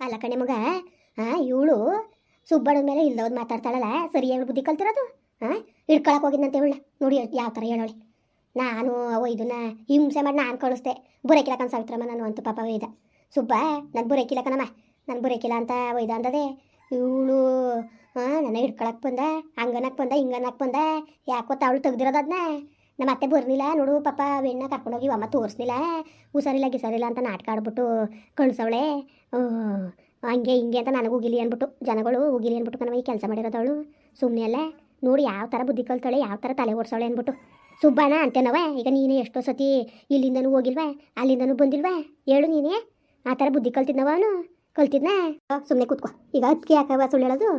ಅಲ್ಲ ಕಣೆ ಮಗ ಹಾಂ ಇವಳು ಸುಬ್ಬಳ ಮೇಲೆ ಇಲ್ದವ್ದು ಮಾತಾಡ್ತಾಳಲ್ಲ, ಸರಿಯಾಗಿ ಬುದ್ಧಿ ಕಲ್ತಿರೋದು? ಹಾಂ ಹಿಡ್ಕೊಳಕ್ ಹೋಗಿದ್ದಂತೆ ಇವಳ ನೋಡಿ ಯಾವ ಥರ ಹೇಳೋಳಿ. ನಾನು ಅವ ಇದನ್ನ ಹಿಂಸೆ ಮಾಡಿ ನಾನು ಕಳಿಸ್ದೆ. ಬುರಕಿಲಕನ್ ಸಾವಿತ್ರಮ್ಮ ನಾನು ಅಂತೂ ಪಾಪ ಒಯ್ದ. ಸುಬ್ಬ, ನಾನು ಬುರಕಿಲ್ಲ ಕಣಮ್ಮ ನಾನು ಬುರಕಿಲ್ಲ ಅಂತ ಒಯ್ದ ಅಂದದೆ. ಇವಳು ಹಾಂ ನನ್ನ ಹಿಡ್ಕೊಳಕ್ ಬಂದ, ಹಂಗನಕ್ ಬಂದ, ಹಿಂಗನಕ್ ಬಂದ, ಯಾಕೋ ತಾವಳು ತೆಗ್ದಿರೋದದ್ನ ನಮ್ಮ ಅತ್ತೆ ಬರ್ನಿಲ್ಲ ನೋಡು ಪಾಪ ಬೆಣ್ಣ ಕರ್ಕೊಂಡೋಗಿ ಅಮ್ಮ ತೋರಿಸ್ಲಿಲ್ಲ. ಹುಷಾರಿಲ್ಲ ಗಿಸಾರಿಲ್ಲ ಅಂತ ನಾಟಕ ಆಡ್ಬಿಟ್ಟು ಕಳ್ಸವಳೆ. ಹಂಗೆ ಹಿಂಗೆ ಅಂತ ನನಗೆ ಹೋಗಿಲಿ ಅಂದ್ಬಿಟ್ಟು ಜನಗಳು ಹೋಗಿಲಿ ಅಂದ್ಬಿಟ್ಟು ಈ ಕೆಲಸ ಮಾಡಿರೋದವಳು. ಸುಮ್ಮನೆ ಅಲ್ಲ, ನೋಡಿ ಯಾವ ಥರ ಬುದ್ಧಿ ಕಲ್ತಾಳೆ, ಯಾವ ಥರ ತಲೆ ಓಡಿಸೋಳೆ ಅಂದ್ಬಿಟ್ಟು ಸುಬ್ಬಣ್ಣ ಅಂತೇನವ ಈಗ ನೀನು ಎಷ್ಟೋ ಸತಿ ಇಲ್ಲಿಂದನೂ ಹೋಗಿಲ್ವಾ, ಅಲ್ಲಿಂದನೂ ಬಂದಿಲ್ವಾ? ಹೇಳು ನೀನೇ, ಆ ಥರ ಬುದ್ಧಿ ಕಲ್ತಿದ್ನವ ಅವನು? ಕಲ್ತಿದ್ನ? ಸುಮ್ಮನೆ ಕೂತ್ಕೋ. ಈಗ ಅದಕ್ಕೆ ಯಾಕವ ಸುಳ್ಳು ಹೇಳೋದು?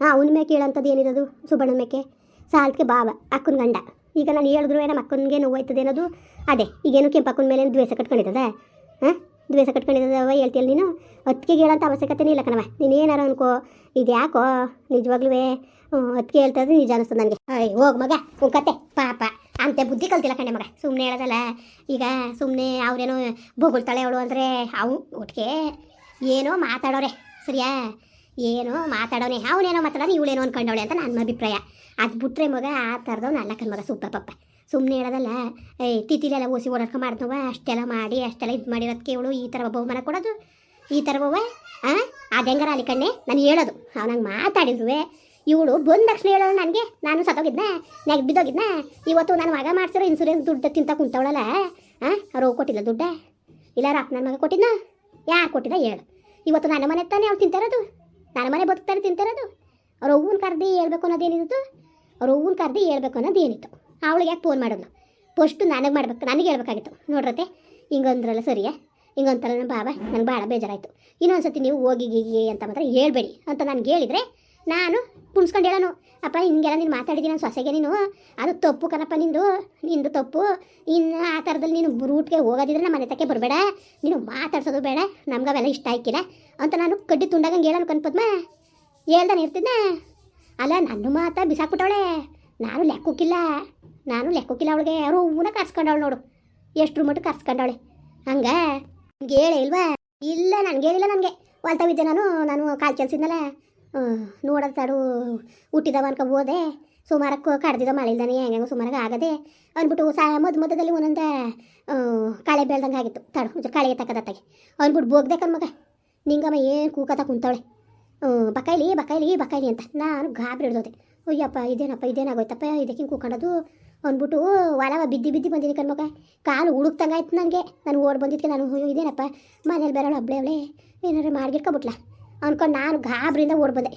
ಹಾಂ ಅವನ ಮೇಲೆ ಕೇಳೋಂಥದ್ದು ಏನಿರೋದು ಸುಬ್ಬಣ್ಣನ ಮೇಕೆ? ಸಾಲ್ಕೆ ಬಾವ, ಅಕ್ಕನ ಗಂಡ. ಈಗ ನಾನು ಹೇಳಿದ್ರು ನಮ್ಮ ಅಕ್ಕನಿಗೆ ನೋವಾಯ್ತದೆ ಅನ್ನೋದು ಅದೇ. ಈಗೇನು ಕೆಂಪಕ್ಕನ ಮೇಲೆ ದ್ವೇಷ ಕಟ್ಕೊಂಡಿದ್ದದ? ಹಾಂ? ದ್ವೇಷ ಕಟ್ಕೊಂಡಿದ್ದವ ಹೇಳ್ತೀಯಲ್ಲ ನೀನು? ಅತ್ತಿಗೆ ಹೇಳೋಂಥ ಅವಶ್ಯಕತೆನೇ ಇಲ್ಲ ಕಣವ ನೀನು ಏನಾರು ಅನ್ಕೋ. ಇದು ಯಾಕೋ ನಿಜವಾಗ್ಲೂ ಅತ್ತಿಗೆ ಹೇಳ್ತಾ ಇದ್ರೆ ನಿಜ ಅನಿಸ್ತದೆ ನನಗೆ. ಅಯ್ಯ ಹೋಗಿ ಮಗ ಕತೆ ಪಾಪ, ಅಂತೆ ಬುದ್ಧಿ ಕಲ್ತಿಲ್ಲ ಕಣೆ ಮಗ. ಸುಮ್ಮನೆ ಹೇಳೋದಲ್ಲ. ಈಗ ಸುಮ್ಮನೆ ಅವ್ರೇನೋ ಬೊಗಳ್ತಾಳೆ ಅವಳು ಅಂದರೆ ಅವು ಒಟ್ಟಿಗೆ ಏನೋ ಮಾತಾಡೋರೆ. ಸರಿಯಾ? ಏನೋ ಮಾತಾಡೋನೆ, ಅವನೇನೋ ಮಾತಾಡೋನು ಇವಳೇನೋ ಅನ್ಕೊಂಡವಳೆ ಅಂತ ನನ್ನ ಅಭಿಪ್ರಾಯ. ಅದು ಬಿಟ್ರೆ ಮಗ ಆ ಥರದವ್ನು ಅಲ್ಲ ಮಗ ಸೂಪ ಪಪ್ಪ ಸುಮ್ಮನೆ ಹೇಳೋದಲ್ಲ, ಏಯ್ ತಿತಿಲೆಲ್ಲ ಓಸಿ ಓಡಾಡ್ಕೊ ಮಾಡ್ತವ ಅಷ್ಟೆಲ್ಲ ಮಾಡಿ, ಅಷ್ಟೆಲ್ಲ ಇದು ಮಾಡಿರೋದಕ್ಕೆ ಇವಳು ಈ ಥರ ಬಹುಮಾನ ಕೊಡೋದು, ಈ ಥರ ಬವ್ವ ಹಾಂ ಅದು ಅಲ್ಲಿ ಕಣ್ಣೆ? ನಾನು ಹೇಳೋದು. ಅವನಂಗೆ ಮಾತಾಡಿದ್ರುವೆ ಇವಳು ಬಂದ ತಕ್ಷಣ ಹೇಳೋಳು ನನಗೆ, ನಾನು ಸತ್ತೋಗಿದ್ನ? ನೆಗ್ ಬಿದ್ದೋಗಿದ್ನ? ಇವತ್ತು ನಾನು ಮಗ ಮಾಡ್ಸಿರೋ ಇನ್ಸೂರೆನ್ಸ್ ದುಡ್ಡು ತಿಂತ ಕುಂತವಳಲ್ಲ ಹಾಂ ಅವ್ರು ಕೊಟ್ಟಿಲ್ಲ ದುಡ್ಡ? ಇಲ್ಲ ರಪ್ಪ ನನ್ನ ಮಗ ಕೊಟ್ಟಿದ್ನ? ಯಾರು ಕೊಟ್ಟಿದ್ದ ಹೇಳು. ಇವತ್ತು ನನ್ನ ಮನೆ ತಾನೇ ಅವ್ಳು ತಿಂತಾರದು ನನ್ನ ಮನೆ ಬದುಕ್ತಾರೆ ತಿಂತಾರದು ಅವ್ರು ಹೂವಿನ ಕರ್ದು ಹೇಳ್ಬೇಕು ಅನ್ನೋದೇನಿತ್ತು ಅವ್ರು ಹೂವಿನ ಕರ್ದು ಹೇಳ್ಬೇಕು ಅನ್ನೋದೇನಿತ್ತು ಅವಳಿಗೆ ಯಾಕೆ ಫೋನ್ ಮಾಡೋದು? ಫಸ್ಟು ನನಗೆ ಮಾಡ್ಬೇಕು, ನನಗೆ ಹೇಳ್ಬೇಕಾಗಿತ್ತು. ನೋಡ್ರತೆ ಹಿಂಗಂದ್ರಲ್ಲ ಸರಿಯಾ? ಹಿಂಗಂತಲ್ಲ ನನ್ನ ಬಾಬಾ ನಂಗೆ ಭಾಳ ಬೇಜಾರಾಯಿತು. ಇನ್ನೊಂದು ಸತಿ ನೀವು ಹೋಗಿ, ಗೀಗಿ ಅಂತ ಮಾತ್ರ ಹೇಳ್ಬೇಡಿ ಅಂತ ನನಗೆ ಹೇಳಿದರೆ ನಾನು ಪುಣ್ಸ್ಕೊಂಡು ಹೇಳೋನು. ಅಪ್ಪ ಹಿಂಗೆಲ್ಲ ನೀನು ಮಾತಾಡಿದ್ದೀನಿ ನಾನು ಸೊಸೆಗೆ ನೀನು. ಅದು ತಪ್ಪು ಕನಪ್ಪ ನಿಂದು. ನಿಂದು ತಪ್ಪು. ಇನ್ನು ಆ ಥರದಲ್ಲಿ ನೀನು ರೂಟ್ಗೆ ಹೋಗೋದಿದ್ರೆ ನಮ್ಮ ಮನೆ ತಕ್ಕೆ ಬರಬೇಡ. ನೀನು ಮಾತಾಡ್ಸೋದು ಬೇಡ. ನಮ್ಗೆ ಅವೆಲ್ಲ ಇಷ್ಟ ಆಯ್ಕಿಲ್ಲ. ಅಂತ ನಾನು ಕಡ್ಡಿ ತುಂಡಾಗಂಗೆ ಹೇಳೋನು ಕನ್ಪದ್ಮ ಹೇಳ್ದಾನೆ ಇರ್ತಿದ್ನ? ಅಲ್ಲ, ನನ್ನ ಮಾತ ಬಿಸಾಕ್ಬಿಟ್ಟವಳೆ. ನಾನು ಲೆಕ್ಕಕ್ಕಿಲ್ಲ. ನಾನು ಲೆಕ್ಕಕ್ಕಿಲ್ಲ ಅವಳಿಗೆ. ಯಾರು ಹೂವನ ಕರ್ಸ್ಕೊಂಡವಳು ನೋಡು. ಎಷ್ಟು ಮಟ್ಟ ಕರ್ಸ್ಕೊಂಡವಳೆ. ಹಂಗೆ? ಹೇಳೇ ಇಲ್ವಾ? ಇಲ್ಲ, ನನಗೆ ಹೇಳಿಲ್ಲ ನನಗೆ. ಹೊಲ್ತಾವಿದ್ದೆ ನಾನು. ನಾನು ಕಾಲು ಕೆಲ್ಸಿದ್ನಲ್ಲ. ನೋಡೋದು ತಡು ಹುಟ್ಟಿದವ ಅನ್ಕೊ ಹೋದೆ. ಸುಮಾರಕ್ಕೆ ಕಡ್ದಿದ್ದ ಮಳೆಲ್ದಾನೆ ಹೆಂಗೆ ಸುಮಾರಾಗ ಆಗದೆ ಅಂದ್ಬಿಟ್ಟು ಸಾ ಮದ್ ಮಧ್ಯದಲ್ಲಿ ಒಂದೊಂದು ಕಳೆ ಬೆಳ್ದಂಗೆ ಆಗಿತ್ತು. ತಡು ಕಳೆ ತಕ್ಕದತ್ತಾಗಿ ಅಂದ್ಬಿಟ್ಟು ಬೋಗ್ದೆ ಮಗ. ನಿಂಗಮ್ಮ ಏನು ಕೂಕತ ಕುಂತಾಳೆ ಬಕಾಯಿಲಿ, ಬಕಾಯ್ಲಿ ಬಕೈಲಿ ಅಂತ ನಾನು ಗಾಬರಿ ಹಿಡ್ದೋದೆ. ಅಯ್ಯಪ್ಪ, ಇದೇನಪ್ಪ ಇದೇನಾಗೋಯ್ತಪ್ಪ ಇದಕ್ಕಿಂಗೆ ಕೂಕೊಂಡದು? ಅಂದ್ಬಿಟ್ಟು ಹೊಲವ ಬಿದ್ದಿ ಬಿದ್ದಿ ಬಂದಿನಿ ಕಣ್ಮಗ ಕಾಲು ಹುಡುಕ್ತಂಗೆ ಆಯ್ತು ನನಗೆ ನಾನು ಓಡ್ ಬಂದಿದ್ದಕ್ಕೆ ನಾನು ಇದೇನಪ್ಪ? ಮನೇಲಿ ಬೇರೆ ಹಬ್ಳೆ ಅವಳೆ. ಏನಾರು ಮಾಡ್ಗಿಟ್ಕೊಬಿಟ್ಲ? ಅಂದ್ಕೊಂಡು ನಾನು ಗಾಬ್ರಿಂದ ಓಡ್ ಬಂದೆ.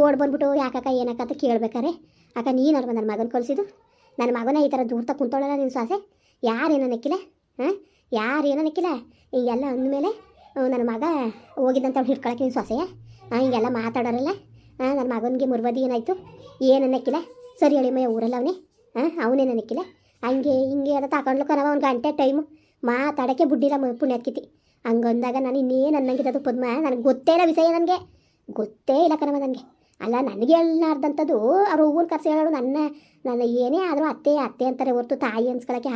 ಓಡ್ ಬಂದ್ಬಿಟ್ಟು ಯಾಕಕ್ಕ ಏನಕ್ಕ ಅಂತ ಕೇಳ್ಬೇಕಾರೆ, ಅಕ್ಕ, ನೀನು ಅಲ್ವ ನನ್ನ ಮಗನ ಕಳಿಸಿದ್ದು. ನನ್ನ ಮಗನ ಈ ಥರ ದೂರ ಕುಂತೋಳಲ್ಲ ನಿನ್ನ ಸಾಸೆ? ಯಾರೇನೋ ನೆಕ್ಕಿಲ್ಲ? ಹಾಂ? ಯಾರೇನೋ ನೆಕ್ಕಿಲ್ಲ? ಹಿಂಗೆಲ್ಲ ಅಂದಮೇಲೆ ನನ್ನ ಮಗ ಹೋಗಿದ್ದಂತ ಅವ್ಳು ಹಿಡ್ಕೊಳಕ್ಕೆ ನಿನ್ನ ಸೊಸೆಯ? ಹಿಂಗೆಲ್ಲ ಮಾತಾಡೋರಲ್ಲ? ಹಾಂ ನನ್ನ ಮಗನಿಗೆ ಮುರ್ವದಿ ಏನಾಯಿತು? ಏನು ಅನ್ನಕ್ಕಿಲ್ಲ ಸರಿ ಹೇಳಿ ಮೈ ಊರಲ್ಲ ಅವನೇ? ಹಾಂ ಅವನೇನು ಅನ್ನಕ್ಕಿಲ್ಲ ಹಂಗೆ ಹಿಂಗೆ ಅದ ತಗೊಂಡ್ಲಕ್ಕ ಒಂದು ಗಂಟೆ ಟೈಮು ಮಾತಾಡೋಕ್ಕೆ ಬುಡ್ಡಿಲ್ಲ ಮ, ಪುಣ್ಯತ್ಕಿತಿ. ಹಂಗಂದಾಗ ನಾನು ಇನ್ನೇನು ಅನ್ನಂಗಿದ್ದು ಪದ್ಮ. ನನಗೆ ಗೊತ್ತೇ ಇಲ್ಲ ವಿಷಯ ನನಗೆ. ಗೊತ್ತೇ ಇಲ್ಲ ಕಣವ ನನಗೆ ಅಲ್ಲ, ನನಗೆ ಹೇಳಲಾರ್ದಂಥದ್ದು ಅವ್ರು ಹೂವನ್ ಕರ್ಸಿ ಹೇಳೋರು ನನ್ನ ನನ್ನ ಏನೇ ಆದರೂ ಅತ್ತೆ ಅತ್ತೆ ಅಂತಾರೆ ಹೊರ್ತು ತಾಯಿ ಅನ್ಸ್ಕೊಳಕ್ಕೆ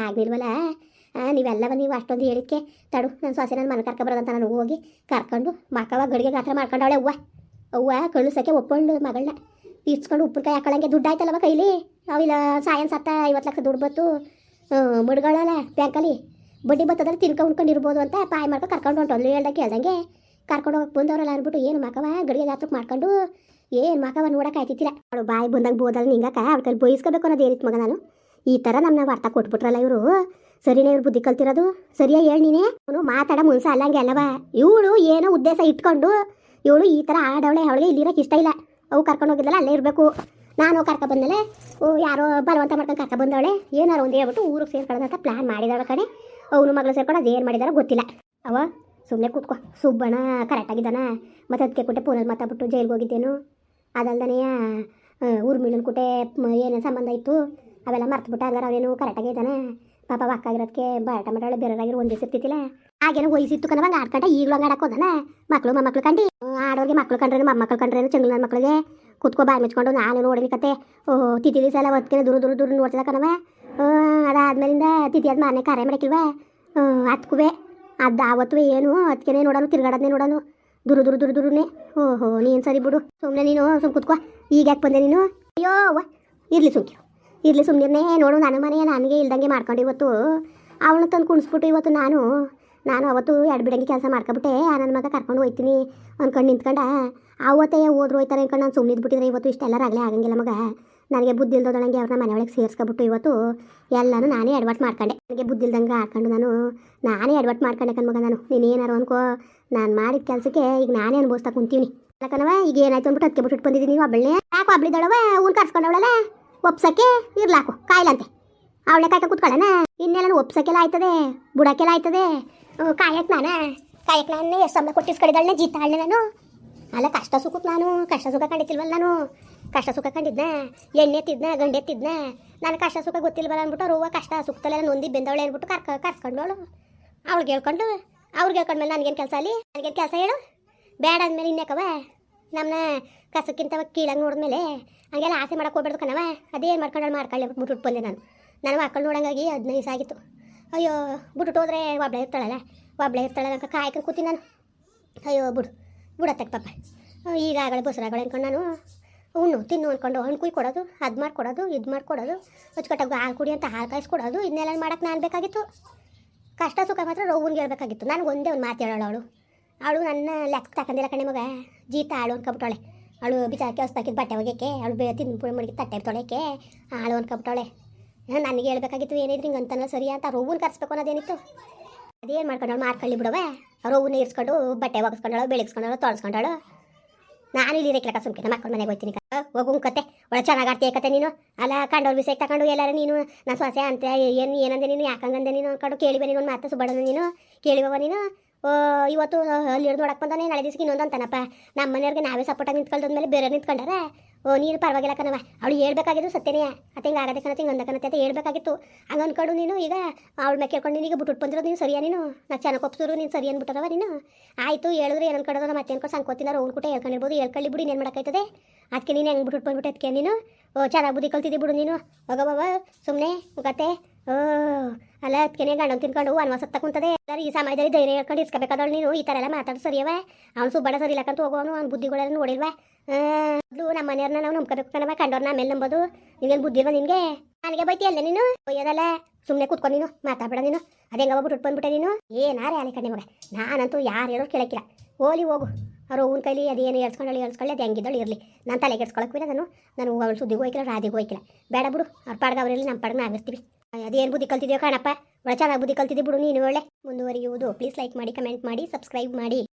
ನೀವೆಲ್ಲ ಬ ನೀವು ಅಷ್ಟೊಂದು ಹೇಳಿಕ್ಕೆ ತಡು ನನ್ನ ಸೊಸೆ ನನ್ನ ಮನೆ ಕರ್ಕೊಬರೋದಂತ ನಾನು ಹೋಗಿ ಕರ್ಕೊಂಡು ಮಕ್ಕವ ಗಡಿಗೆ ಗಾತ್ರ ಮಾಡ್ಕೊಂಡವಳೆ ಅವ್ವ. ಅವ್ವ ಕಳಿಸೋಕ್ಕೆ ಒಪ್ಪೊಂಡು ಮಗಳನ್ನ ಇರ್ಸ್ಕೊಂಡು ಉಪ್ಪಿನಕಾಯಿ ಹಾಕೊಳ್ಳಂಗೆ ದುಡ್ಡು ಆಯ್ತಲ್ಲವ ಕೈಲಿ? ಅವಿಲ್ಲ ಸಾಯನ್ ಸತ್ತ ಐವತ್ತು ಲಕ್ಷ ದುಡ್ಡು ಬತ್ತು ಮುಡ್ಗಳಲ್ಲ ಬ್ಯಾಂಕಲ್ಲಿ. ಬಡ್ಡಿ ಬತ್ತದಲ್ಲಿ ತಿನ್ಕೊ ಇರ್ಬೋದು ಅಂತ ಪಾಯ್ ಮಾಡ್ಕೊಂಡು ಕರ್ಕೊಂಡು ಹೊಂಟು. ಅಲ್ಲಿ ಹೇಳ್ದಂಗೆ ಹೇಳ್ದಂಗೆ ಕರ್ಕೊಂಡು ಹೋಗಕ್ಕೆ ಬಂದವರಲ್ಲ ಅಂದ್ಬಿಟ್ಟು, ಏನು ಮಕವ ಗಡಿಗೆ ಜಾತ್ರಕ್ಕೆ ಮಾಡ್ಕೊಂಡು ಏನು ಮಕವ ನೋಡಕ್ಕೆ ಆಯ್ತಿತ್ತಿಲ್ಲ. ಅವಳು ಬಾಯಿ ಬಂದಂಗೆ ಬೋದಲ್ಲ ನಿಂಗಕ್ಕ ಅವ್ರ ಕೈಲಿ ಬಯಸ್ಕೋಬೇಕು ಅನ್ನೋದು ಏನಿತ್ತು ಮಗ ನಾನು. ಈ ಥರ ನಮ್ಮನ್ನ ಅರ್ಥ ಕೊಟ್ಬಿಟ್ರಲ್ಲ ಇವರು. ಸರಿನೇ ಇವ್ರು ಬುದ್ಧಿ ಕಲ್ತಿರೋದು? ಸರಿಯಾ ಹೇಳಿ ನೀನೇ? ಅವನು ಮಾತಾಡ ಮುನ್ಸ ಅಲ್ಲಂಗೆ ಅಲ್ಲವ. ಇವಳು ಏನೋ ಉದ್ದೇಶ ಇಟ್ಕೊಂಡು ಇವಳು ಈ ಥರ ಆಡವಳೆ, ಅವಳಿಗೆ ಇಲ್ಲಿರೋಕೆ ಇಷ್ಟ ಇಲ್ಲ. ಅವು ಕರ್ಕೊಂಡು ಹೋಗಿದ್ದಲ್ಲ, ಅಲ್ಲೇ ಇರಬೇಕು. ನಾನು ಕರ್ಕೊ ಬಂದಲೆ ಓ, ಯಾರೋ ಬಲವಂತ ಮಾಡ್ಕೊಂಡು ಕರ್ಕೊ ಬಂದವಳೆ. ಏನಾರು ಒಂದು ಹೇಳ್ಬಿಟ್ಟು ಊರಿಗೆ ಸೇರ್ಕೊಳ್ಳೋದಂತ ಪ್ಲ್ಯಾನ್ ಮಾಡಿದಾಳೆ ಕಣೆ. ಅವನು ಮಗಳು ಸೇರ್ಕೊಂಡು ಅದೇನು ಮಾಡಿದಾರೋ ಗೊತ್ತಿಲ್ಲ. ಅವ ಸುಮ್ಮನೆ ಕೂತ್ಕೊ. ಸುಬ್ಬಣ್ಣ ಕರೆಕ್ಟಾಗಿದ್ದಾನ ಮತ್ತು ಅದಕ್ಕೆ ಕೊಟ್ಟೆ ಫೋನಲ್ಲಿ ಮಾತಾಡ್ಬಿಟ್ಟು ಜೈಲಿಗೆ ಹೋಗಿದ್ದೇನು? ಅದಲ್ದನೆಯ ಊರ್ಮಿಳನ್ ಕುಟೆ ಏನೇನು ಸಂಬಂಧ ಇತ್ತು? ಅವೆಲ್ಲ ಮರ್ತುಬಿಟ್ಟು ಹಂಗಾರೆ ಅವನೇನು ಕರೆಕ್ಟ್ ಆಗಿದ್ದಾನೆ ಪಾಪ ವಕ್ಕಾಗಿರೋದಕ್ಕೆ ಬಾಟ ಮಟಾಳೆ ಬೇರೆದಾಗಿರೋ ಒಂದು ದಿವಸ ಇರ್ತಿತ್ತಿಲ್ಲ ಆಗೇನೋ ವಯಸ್ಸಿತ್ತು ಕಣವಂಗ ಆಡ್ಕಂಡ ಈಗಲೂ ಹಂಗೆ ಆಡಕ್ಕೆ ಹೋದನ ಮಕ್ಕಳು ಕಂಡು? ಆಡೋರಿಗೆ ಮಕ್ಳು ಕಂಡ್ರೆ ಮೊಮ್ಮಕ್ಕಳು ಕಂಡ್ರೇನು ಚಂಗ್ಲ ನನ್ನ ಮಕ್ಕಳಿಗೆ ಕೂತ್ಕೊ ಬಾಯಿ ಮುಚ್ಕೊಂಡು, ನಾನು ನೋಡಿನಿ ಕತೆ. ಓಹ್, ತಿಥಿ ದಿವಸ ಎಲ್ಲ ಒತ್ಕೆ ದೂರ ದೂರ ದೂರ ನೋಡ್ತಿದ್ದ ಕಣವ ಅದಾದ್ಮೇಲಿಂದ ತಿಥಿ ಆದ ಮಾರನೇ ಕಾರ್ಯ ಮಾಡಕ್ಕಿಲ್ವಾ ಹತ್ಕುವೆ ಅದು ಆವತ್ತು ಏನು ಅದಕ್ಕೆ ನೋಡೋನು ತಿರ್ಗಾಡೋದನ್ನೇ ನೋಡೋನು. ದುರು ದುರು ದುರು, ದುರುನೆ. ಓಹೋ, ನೀನು ಸರಿ ಬಿಡು. ಸುಮ್ಮನೆ ನೀನು ಸುಮ್ ಕುತ್ಕೋ. ಈಗ ಯಾಕೆ ಬಂದೆ ನೀನು? ಅಯ್ಯೋ ಅವ್ವ ಇರಲಿ ಇರ್ಲಿ ಇರಲಿ ಸುಮ್ಮನೆ ನೋಡು, ನಾನು ಮನೆ ನನಗೆ ಇಲ್ದಂಗೆ ಮಾಡ್ಕೊಂಡು ಇವತ್ತು ಅವಳು ತಂದು ಕುಣಿಸ್ಬಿಟ್ಟು ಇವತ್ತು ನಾನು ನಾನು ಅವತ್ತು ಎರಡು ಬಿಡಂಗಿ ಕೆಲಸ ಮಾಡ್ಕೊಬಿಟ್ಟೆ. ನನ್ನ ಮಗ ಕರ್ಕೊಂಡು ಹೋಯ್ತೀನಿ ಅಂದ್ಕೊಂಡು ನಿಂತ್ಕೊಂಡ. ಅವತ್ತೇ ಹೋದ್ರು ಹೋಯ್ತಾರೆ ಅನ್ಕೊಂಡು ನಾನು ಸುಮ್ಮನೆ ಬಿಟ್ಟಿದ್ರೆ ಇವತ್ತು ಇಷ್ಟೆಲ್ಲರಾಗಲೇ ಆಗಂಗಿಲ್ಲ ಮಗ. ನನಗೆ ಬುದ್ಧಿ ಇಲ್ದೋದಳಂಗೆ ಅವ್ರನ್ನ ಮನೆ ಒಳಗೆ ಸೇರಿಸ್ಕೊಬಿಟ್ಟು ಇವತ್ತು ಎಲ್ಲನೂ ನಾನೇ ಅಡ್ವರ್ಟ್ ಮಾಡ್ಕೊಂಡೆ. ನನಗೆ ಬುದ್ಧಿ ಇಲ್ದಂಗೆ ಹಾಕೊಂಡು ನಾನು, ನಾನೇ ಅಡ್ವರ್ಟ್ ಮಾಡ್ಕೊಂಡೆ ಕಣ್ಮಗ ನಾನು. ನೀನು ಏನಾರು ಅನ್ಕೋ, ನಾನು ಮಾಡಿದ ಕೆಲಸಕ್ಕೆ ಈಗ ನಾನೇ ಅನುಭವಿಸ್ತಾ ಕುಂತೀನಿ ಯಾಕನವ ಈಗ ಏನಾಯ್ತು ಅಂದ್ಬಿಟ್ಟು ಅದಕ್ಕೆ ಬಿಟ್ಟು ಬಂದಿದ್ದೀನಿ. ನೀವು ಯಾಕೋ ಯಾಕೆ ಒಬ್ಳಿದಳವ ಊನ್ ಕರ್ಸ್ಕೊಂಡವಳಲ್ಲ? ಒಪ್ಸಕ್ಕೆ ಇರ್ಲಾಕು, ಕಾಯಿಲಂತೆ. ಅವಳೆ ಕಾಯ್ಕ ಕುತ್ಕೊಳ್ಳೋಣ. ಇನ್ನೆಲ್ಲ ಒಪ್ಸಕ್ಕೆಲ್ಲ ಆಯ್ತದೆ, ಬುಡಕ್ಕೆಲ್ಲ ಆಯ್ತದೆ. ಕಾಯಕ್ ನಾನು? ಕಾಯಕ್ ನಾನು ಎಷ್ಟು ಸಂಬಳ ಕೊಟ್ಟಿಸ್ಕಡಿದಳ್ನೆ ಜೀತಾಳೆ ನಾನು? ಅಲ್ಲ ಕಷ್ಟ ಸುಖಕ್ಕೆ ನಾನು, ಕಷ್ಟ ಸುಖ ಕಂಡಿತ್ತಿಲ್ವಲ್ಲ ನಾನು? ಕಷ್ಟ ಸುಖ ಕಂಡಿದ್ನ, ಎಣ್ಣೆ ತಿದ್ನ, ಗಂಡೆ ತಿದ್ನ? ನಾನು ಕಷ್ಟ ಸುಖ ಗೊತ್ತಿಲ್ವಲ್ಲ ಅಂದ್ಬಿಟ್ಟು ಅವ್ರು ಕಷ್ಟ ಸುಖದಲ್ಲೆಲ್ಲ ನೊಂದಿ ಬೆಂದವಳೆ ಅಂದ್ಬಿಟ್ಟು ಕರ್ಕ ಕರ್ಸ್ಕೊಂಡವಳು ಅವ್ಳು ಹೇಳ್ಕೊಂಡು ಅವ್ರಿಗೆ ಹೇಳ್ಕೊಂಡ್ಮೇಲೆ ನನಗೇನು ಕೆಲಸ ಅಲ್ಲಿ? ನನಗೇನು ಕೆಲಸ ಹೇಳು? ಬೇಡ ಅಂದಮೇಲೆ ಇನ್ಯಾಕವ ನಮ್ಮನ್ನ ಕಸಕ್ಕಿಂತ ಕೀಳಾಗಿ ನೋಡಿದ್ಮೇಲೆ ಹಂಗೆಲ್ಲ ಆಸೆ ಮಾಡಕ್ಕೆ ಹೋಗ್ಬೇಡ್ದು ಕಣವ ಅದೇನು ಮಾಡ್ಕೊಂಡು ಮಾಡ್ಕೊಳ್ಳಿ ಬಿಟ್ಬಿಟ್ಟು ಬಂದೆ ನಾನು. ನಾನು ಮಕ್ಕಳು ನೋಡಂಗಾಗಿ ಹದಿನೈದು ದಿವಸ ಆಗಿತ್ತು. ಅಯ್ಯೋ ಬಿಟ್ಬಿಟ್ಟು ಹೋದ್ರೆ ಒಬ್ಳೆ ಇರ್ತಾಳಲ್ಲ? ಒಬ್ಳೆ ಇರ್ತಾಳಲ್ಲ ಅಂತ ಕಾಯ್ಕೊಂಡು ಕೂತೀನಿ ನಾನು. ಅಯ್ಯೋ, ಬಿಡು. ಬಿಡತ್ತಕ್ಕೆ ಪಾಪ. ಈಗ ಆಗಳ ಬಸ್ರಾಗಳು ಅನ್ಕೊಂಡು ನಾನು ಉಣ್ಣು, ತಿನ್ನು ಅಂದ್ಕೊಂಡು ಹಣ್ಣು ಕುಯ್ ಕೊಡೋದು, ಅದು ಮಾಡ್ಕೊಡೋದು, ಇದು ಮಾಡಿಕೊಡೋದು, ಅಚ್ಚುಕಟ್ಟಾಗ ಹಾಲು ಕುಡಿ ಅಂತ ಹಾಲು ಕಾಯಿಸ್ಕೊಡೋದು ಇದನ್ನೆಲ್ಲ ಮಾಡೋಕ್ಕೆ ನಾನು ಬೇಕಾಗಿತ್ತು. ಕಷ್ಟ ಸುಖ ಮಾತ್ರ ರೋಗನ್ಗೆ ಹೇಳ್ಬೇಕಾಗಿತ್ತು. ನನಗೆ ಒಂದೇ ಒಂದು ಮಾತು ಹೇಳೋಳು ಅವಳು. ಅವಳು ನನ್ನ ಲೆಕ್ಕ ತಗೊಂಡಿಲ್ಲ ಕಣೆ ಮಗ. ಜೀತ ಆಳು ಅನ್ಕೊಬಿಟ್ಟವಳೆ. ಅವಳು ಬಿಚಾರ ಕೆಲಸ ತಾಕಿದ್ದು ಬಟ್ಟೆ ಒಗೆಯಕ್ಕೆ, ಅವಳು ಬೇ ತಿಂದು ಮಡಿಗೆ ತಟ್ಟೆ ತೊಳೆಯಕ್ಕೆ ಆಳು ಅನ್ಕೊಬಿಟ್ಟವಳೆ. ನನಗೆ ಹೇಳ್ಬೇಕಾಗಿತ್ತು, ಏನಿದ್ರು ಹಿಂಗೆ ಅಂತನಲ್ಲ ಸರಿ ಅಂತ. ರೋಗನ್ ಕರ್ಸ್ಬೇಕು ಅನ್ನೋದೇನಿತ್ತು. ಅದೇನು ಮಾಡ್ಕೊಂಡಳು? ಮಾರ್ಕೊಳ್ಳಿ ಬಿಡವೆ ರವ್ವನ್ನ ಇರ್ಸ್ಕೊಂಡು, ಬಟ್ಟೆ ಒಗೆಸ್ಕೊಂಡಳು, ಬೆಳಗ್ಸ್ಕೊಂಡಳು, ತೊಳ್ಸ್ಕೊಂಡಳು. ನಾನು ಇಲ್ಲಿ ಇರಕ್ಕೆ ಸುಮ್ಕೆ ಮಕ್ಕಳ ಮನೆಗೆ ಹೋಗ್ತೀನಿ ಹೋಗು ಕತೆ. ಒಳ್ಳೆ ಚೆನ್ನಾಗಿ ಆಡ್ತೀಯ ಕತೆ ನೀನು? ಅಲ್ಲ ಕಂಡವ್ರು ಬಿಸಾಕ್ ತಗೊಂಡು ಎಲ್ಲಾರು ನೀನು, ನಾ ಸೊಸೆ ಅಂತ ಏನು, ಏನಂದೆ ನೀನು? ಯಾಕಂಗಂದೆ ನೀನು? ಅನ್ಕೊಂಡು ಕೇಳಿ ನೀನು, ಒಂದು ಮಾತು ಸುಬ್ಬಣ್ಣ ನೀನು. ಕೇಳಿಬವ ನೀನು? ಓ, ಇವತ್ತು ಅಲ್ಲಿ ನೋಡಕ್ಕೆ ಬಂದಾನೆ, ನಾಳೆ ದಿವಸಕ್ಕೆ ಇನ್ನೊಂದು ಅಂತಾನಪ್ಪ. ನಮ್ಮ ಮನೆಯವ್ರಿಗೆ ನಾವೇ ಸಪೋರ್ಟಾಗಿ ನಿಂತ್ಕೊಂಡ್ಮೇಲೆ ಬೇರೆ ನಿಂತ್ಕೊಂಡಾರ? ಓ, ನೀನು ಪರವಾಗಿಲ್ಲ ಕಣವ ಅವಳು ಹೇಳ್ಬೇಕಾಗಿದ್ದು ಸತ್ಯನೇ. ಅತ್ತೆ ಹಿಂಗೆ ಆಗದೆ ಕಣತ್ತೆ, ಹಿಂಗೆ ಅಂದಕನತೆ ಅಂತ ಹೇಳ್ಬೇಕಾಗಿತ್ತು. ಹಂಗೆ ಅಂದ್ಕೊಂಡು ನೀನು ಈಗ ಅವಳ ಮೇಲೆ ಕೇಳ್ಕೊಂಡು ನೀನು ಈಗ ಬಿಟ್ಟು ಬಂದಿರೋದು ನೀನು ಸರಿಯಾ ನೀನು? ನಾ ಚೆನ್ನಾಗಿ ನೀನು ಸರಿ ಅಂದ್ಬಿಟ್ಟರವ ನೀನು? ಆಯಿತು, ಹೇಳಿದ್ರೆ ಏನು ಅನ್ಕೊಳ್ಳೋದು ಮತ್ತೆ ಅನ್ಕೊಂಡು ಸಂಕೋತಿನ ಓನ್ ಕೂಡ ಹೇಳ್ಕೊಂಡಿರ್ಬೋದು. ಹೇಳ್ಕೊಳ್ಳಿ ಬಿಡಿ ಏನು ಮಾಡೋಕ್ಕಾಯ್ತದೆ? ಅದಕ್ಕೆ ನೀನು ಹೆಂಗೆ ಬಿಟ್ಟು ಬಂದ್ಬಿಟ್ಟು ಅದಕ್ಕೆ ನೀನು ಓ, ಚೆನ್ನಾಗಿ ಬುದ್ಧಿ ಕಲ್ತಿದ್ದಿ ಬಿಡು ನೀನು. ಹೋಗವ ಸುಮ್ಮನೆ ಮುಗತ್ತೆ ಓ, ಅಲ್ಲ ಅದಕ್ಕೆ ಗಂಡನ್ ತಿನ್ಕೊಂಡು ವನವಾಸ ಕುಂತದೆ. ಎಲ್ಲರೂ ಈ ಸಮಯದಲ್ಲಿ ಧೈರ್ಯ ಹೇಳ್ಕೊಂಡು ಇಸ್ಕೋಬೇಕಾದಳು ನೀನು. ಈ ಥರ ಎಲ್ಲ ಮಾತಾಡೋ ಸರಿಯವ ಅವ್ನು ಸುಬ್ಬಡ ಸರಿ ಇಲ್ಲಕಂತ ಹೋಗೋನು ಅವ್ನ ಬುದ್ಧಿಗಳೆಲ್ಲ ನೋಡಿಲ್ವಾ? ಅದು ನಮ್ಮ ಮನೆಯವ್ರನ್ನ ನಾವು ನಂಬ್ಕೋಬೇಕು ಕಣವ ಕಂಡವ್ರನ್ನ ಆಮೇಲೆ ನಂಬೋದು. ನಿನ್ಗೇನು ಬುದ್ಧಿ ಇಲ್ವಾ ನಿನಗೆ? ನನಗೆ ಬೈತಿ ಅಲ್ಲೇ ನೀನು? ಒಯ್ಯೋದಲ್ಲ ಸುಮ್ಮನೆ ಕೂತ್ಕೊಂಡು ನೀನು, ಮಾತಾಡ್ಬೇಡ ನೀನು. ಅದೇ ಹೆಂಗ ಬಿಟ್ಟು ಬಂದ್ಬಿಟ್ಟೆ ನೀನು? ಏನಾರೇ ಆಲೆ ಕಣ್ಣೆ ಮಗ? ನಾನಂತೂ ಯಾರು ಹೇಳೋರು ಕೇಳಕ್ಕಿಲ್ಲ. ಹೋಲಿ ಹೋಗು. ಅವ್ರು ಹೂವಿನ ಕೈಲಿ ಅದೇನು ಹೇಳ್ಸ್ಕೊಳ್ಳಿ ಹೇಳ್ಸ್ಕೊಳ್ಳಿ ಅದು ಹೆಂಗಿದ್ದಳು ಇರಲಿ. ನಾನು ತಲೆಗೆ ಎಡ್ಸ್ಕೊಳಕ್ಕಿಲ್ಲ ನಾನು ನಾನು ಅವಳು ಸುದ್ದಿಗೆ ಹೋಯ್ಕಿಲ್ಲ ರಾಧಿಗೆ ಹೋಯ್ಕಿಲ್ಲ. ಬೇಡ ಬಿಡು, ಅವ್ರ ಪಾಡ್ಗ ಅವರಲ್ಲಿ ನಮ್ಮ ಪಾಡ್ಗೆ ನಾವಿರ್ತೀವಿ. ಅದೇನು ಬುದ್ಧಿ ಕಲ್ತಿದ್ಯೋ ಕಾಣಪ್ಪ. ಒಳ್ಳೆ ಚೆನ್ನಾಗಿ ಬುದ್ಧಿ ಕಲ್ತಿದ್ದೆ ಬಿಡು, ನೀನು ಒಳ್ಳೆ. ಮುಂದುವರಿಯುವುದು. ಪ್ಲೀಸ್ ಲೈಕ್ ಮಾಡಿ ಕಮೆಂಟ್ ಮಾಡಿ ಸಬ್ಸ್ಕ್ರೈಬ್ ಮಾಡಿ.